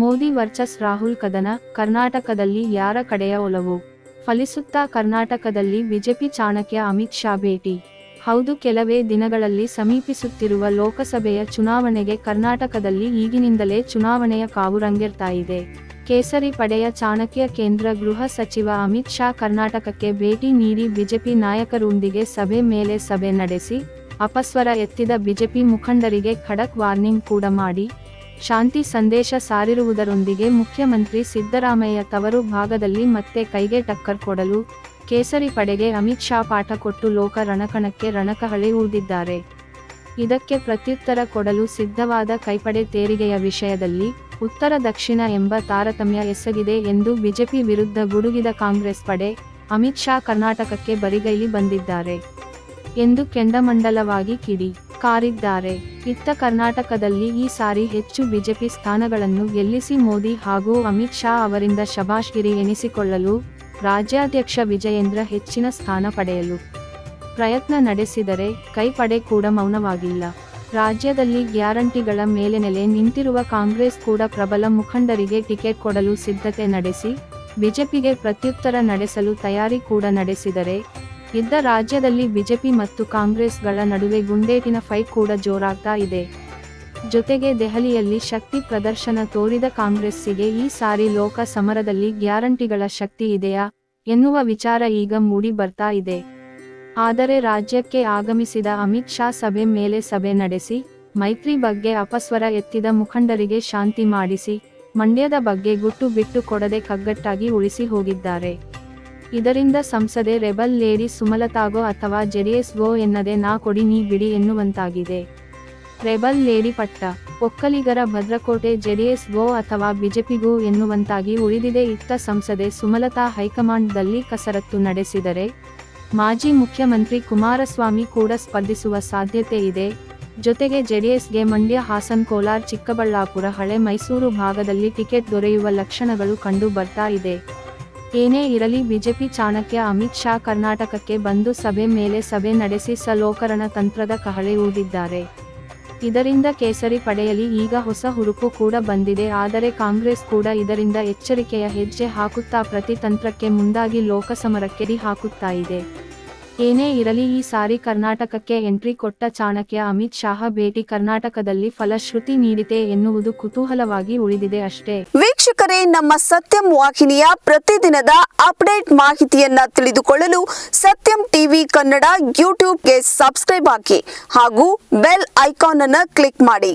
ಮೋದಿ ವರ್ಚಸ್ ರಾಹುಲ್ ಕದನ ಕರ್ನಾಟಕದಲ್ಲಿ ಯಾರ ಕಡೆಯ ಒಲವು? ಫಲಿಸುತ್ತಾ ಕರ್ನಾಟಕದಲ್ಲಿ ಬಿಜೆಪಿ ಚಾಣಕ್ಯ ಅಮಿತ್ ಶಾ ಭೇಟಿ. ಹೌದು, ಕೆಲವೇ ದಿನಗಳಲ್ಲಿ ಸಮೀಪಿಸುತ್ತಿರುವ ಲೋಕಸಭೆಯ ಚುನಾವಣೆಗೆ ಕರ್ನಾಟಕದಲ್ಲಿ ಈಗಿನಿಂದಲೇ ಚುನಾವಣೆಯ ಕಾವು ರಂಗೇರ್ತಾ ಇದೆ. ಕೇಸರಿ ಪಡೆಯ ಚಾಣಕ್ಯ ಕೇಂದ್ರ ಗೃಹ ಸಚಿವ ಅಮಿತ್ ಶಾ ಕರ್ನಾಟಕಕ್ಕೆ ಭೇಟಿ ನೀಡಿ ಬಿಜೆಪಿ ನಾಯಕರೊಂದಿಗೆ ಸಭೆ ಮೇಲೆ ಸಭೆ ನಡೆಸಿ, ಅಪಸ್ವರ ಎತ್ತಿದ ಬಿಜೆಪಿ ಮುಖಂಡರಿಗೆ ಖಡಕ್ ವಾರ್ನಿಂಗ್ ಕೂಡ ಮಾಡಿ ಶಾಂತಿ ಸಂದೇಶ ಸಾರಿರುವುದರೊಂದಿಗೆ ಮುಖ್ಯಮಂತ್ರಿ ಸಿದ್ದರಾಮಯ್ಯ ತವರು ಭಾಗದಲ್ಲಿ ಮತ್ತೆ ಕೈಗೆ ಟಕ್ಕರ್ ಕೊಡಲು ಕೇಸರಿ ಪಡೆಗೆ ಅಮಿತ್ ಶಾ ಪಾಠ ಕೊಟ್ಟು ಲೋಕ ರಣಕಣಕ್ಕೆ ರಣಕಹಳೆ ಊದಿದ್ದಾರೆ. ಇದಕ್ಕೆ ಪ್ರತ್ಯುತ್ತರ ಕೊಡಲು ಸಿದ್ಧವಾದ ಕೈಪಡೆ ತೆರಿಗೆಯ ವಿಷಯದಲ್ಲಿ ಉತ್ತರ ದಕ್ಷಿಣ ಎಂಬ ತಾರತಮ್ಯ ಎಸಗಿದೆ ಎಂದು ಬಿಜೆಪಿ ವಿರುದ್ಧ ಗುಡುಗಿದ ಕಾಂಗ್ರೆಸ್ ಪಡೆ ಅಮಿತ್ ಶಾ ಕರ್ನಾಟಕಕ್ಕೆ ಬರಿಗೈಲಿ ಬಂದಿದ್ದಾರೆ. ಎಂದು ಕೆಂಡಮಂಡಲವಾಗಿ ಕಿಡಿ ಕಾರಿದ್ದಾರೆ. ಇತ್ತ ಕರ್ನಾಟಕದಲ್ಲಿ ಈ ಸಾರಿ ಹೆಚ್ಚು ಬಿಜೆಪಿ ಸ್ಥಾನಗಳನ್ನು ಗೆಲ್ಲಿಸಿ ಮೋದಿ ಹಾಗೂ ಅಮಿತ್ ಶಾ ಅವರಿಂದ ಶಬಾಷ್ಗಿರಿ ಎನಿಸಿಕೊಳ್ಳಲು ರಾಜ್ಯಾಧ್ಯಕ್ಷ ವಿಜಯೇಂದ್ರ ಹೆಚ್ಚಿನ ಸ್ಥಾನ ಪಡೆಯಲು ಪ್ರಯತ್ನ ನಡೆಸಿದರೆ ಕೈಪಡೆ ಕೂಡ ಮೌನವಾಗಿಲ್ಲ. ರಾಜ್ಯದಲ್ಲಿ ಗ್ಯಾರಂಟಿಗಳ ಮೇಲೆ ನೆಲೆ ನಿಂತಿರುವ ಕಾಂಗ್ರೆಸ್ ಕೂಡ ಪ್ರಬಲ ಮುಖಂಡರಿಗೆ ಟಿಕೆಟ್ ಕೊಡಲು ಸಿದ್ಧತೆ ನಡೆಸಿ, ಬಿಜೆಪಿಗೆ ಪ್ರತ್ಯುತ್ತರ ನಡೆಸಲು ತಯಾರಿ ಕೂಡ ನಡೆಸಿದರೆ ಇದ್ದ ರಾಜ್ಯದಲ್ಲಿ ಬಿಜೆಪಿ ಮತ್ತು ಕಾಂಗ್ರೆಸ್ಗಳ ನಡುವೆ ಗುಂಡೇಟಿನ ಫೈಟ್ ಕೂಡ ಜೋರಾಗ್ತಾ ಇದೆ. ಜೊತೆಗೆ ದೆಹಲಿಯಲ್ಲಿ ಶಕ್ತಿ ಪ್ರದರ್ಶನ ತೋರಿದ ಕಾಂಗ್ರೆಸ್ಸಿಗೆ ಈ ಸಾರಿ ಲೋಕ ಸಮರದಲ್ಲಿ ಗ್ಯಾರಂಟಿಗಳ ಶಕ್ತಿ ಇದೆಯಾ ಎನ್ನುವ ವಿಚಾರ ಈಗ ಮೂಡಿ ಬರ್ತಾ ಇದೆ. ಆದರೆ ರಾಜ್ಯಕ್ಕೆ ಆಗಮಿಸಿದ ಅಮಿತ್ ಶಾ ಸಭೆ ಮೇಲೆ ಸಭೆ ನಡೆಸಿ, ಮೈತ್ರಿ ಬಗ್ಗೆ ಅಪಸ್ವರ ಎತ್ತಿದ ಮುಖಂಡರಿಗೆ ಶಾಂತಿ ಮಾಡಿಸಿ, ಮಂಡ್ಯದ ಬಗ್ಗೆ ಗುಟ್ಟು ಬಿಟ್ಟು ಕೊಡದೆ ಕಗ್ಗಟ್ಟಾಗಿ ಉಳಿಸಿ ಹೋಗಿದ್ದಾರೆ. ಇದರಿಂದ ಸಂಸದೆ ರೆಬಲ್ ಲೇಡಿ ಸುಮಲತಾಗೋ ಅಥವಾ ಜೆಡಿಎಸ್ ಗೋ ಎನ್ನದೆ ನಾ ಕೊಡಿ ನೀ ಬಿಡಿ ಎನ್ನುವಂತಾಗಿದೆ. ರೆಬಲ್ ಲೇಡಿ ಪಟ್ಟ, ಒಕ್ಕಲಿಗರ ಭದ್ರಕೋಟೆ ಜೆಡಿಎಸ್ ಗೋ ಅಥವಾ ಬಿಜೆಪಿಗೋ ಎನ್ನುವಂತಾಗಿ ಉಳಿದಿದೆ ಇತ್ತ ಸಂಸದೆ ಸುಮಲತಾ ಹೈಕಮಾಂಡ್ದಲ್ಲಿ ಕಸರತ್ತು ನಡೆಸಿದರೆ, ಮಾಜಿ ಮುಖ್ಯಮಂತ್ರಿ ಕುಮಾರಸ್ವಾಮಿ ಕೂಡ ಸ್ಪರ್ಧಿಸುವ ಸಾಧ್ಯತೆ ಇದೆ. ಜೊತೆಗೆ ಜೆಡಿಎಸ್ಗೆ ಮಂಡ್ಯ, ಹಾಸನ್, ಕೋಲಾರ್, ಚಿಕ್ಕಬಳ್ಳಾಪುರ, ಹಳೆ ಮೈಸೂರು ಭಾಗದಲ್ಲಿ ಟಿಕೆಟ್ ದೊರೆಯುವ ಲಕ್ಷಣಗಳು ಕಂಡು ಬರ್ತಾ ಇದೆ. ಏನೇ ಇರಲಿ ಬಿಜೆಪಿ ಚಾಣಕ್ಯ ಅಮಿತ್ ಶಾ ಕರ್ನಾಟಕಕ್ಕೆ ಬಂದು ಸಭೆ ಮೇಲೆ ಸಭೆ ನಡೆಸಿ ಸಲೋಕರಣ ತಂತ್ರದ ಕಹಳೆ ಊದಿದ್ದಾರೆ. ಇದರಿಂದ ಕೇಸರಿ ಪಡೆಯಲಿ ಈಗ ಹೊಸ ಹುರುಪು ಕೂಡ ಬಂದಿದೆ. ಆದರೆ ಕಾಂಗ್ರೆಸ್ ಕೂಡ ಇದರಿಂದ ಎಚ್ಚರಿಕೆಯ ಹೆಜ್ಜೆ ಹಾಕುತ್ತಾ ಪ್ರತಿ ತಂತ್ರಕ್ಕೆ ಮುಂದಾಗಿ ಲೋಕಸಮರಕ್ಕೆ ಹಾಕುತ್ತಾ ಇದೆ. ಏನೇ ಇರಲಿ ಈ ಸಾರಿ ಕರ್ನಾಟಕಕ್ಕೆ ಎಂಟ್ರಿ ಕೊಟ್ಟ ಚಾಣಕ್ಯ ಅಮಿತ್ ಶಾಹ ಭೇಟಿ ಕರ್ನಾಟಕದಲ್ಲಿ ಫಲಶ್ರುತಿ ನೀಡಿದೆ ಎನ್ನುವುದು ಕುತೂಹಲವಾಗಿ ಉಳಿದಿದೆ ಅಷ್ಟೇ. ವೀಕ್ಷಕರೇ, ನಮ್ಮ ಸತ್ಯಂ ವಾಹಿನಿಯ ಪ್ರತಿದಿನದ ಅಪ್ಡೇಟ್ ಮಾಹಿತಿಯನ್ನ ತಿಳಿದುಕೊಳ್ಳಲು ಸತ್ಯಂ ಟಿವಿ ಕನ್ನಡ ಯೂಟ್ಯೂಬ್ಗೆ ಸಬ್ಸ್ಕ್ರೈಬ್ ಹಾಕಿ ಹಾಗೂ ಬೆಲ್ ಐಕಾನ್ ಅನ್ನು ಕ್ಲಿಕ್ ಮಾಡಿ.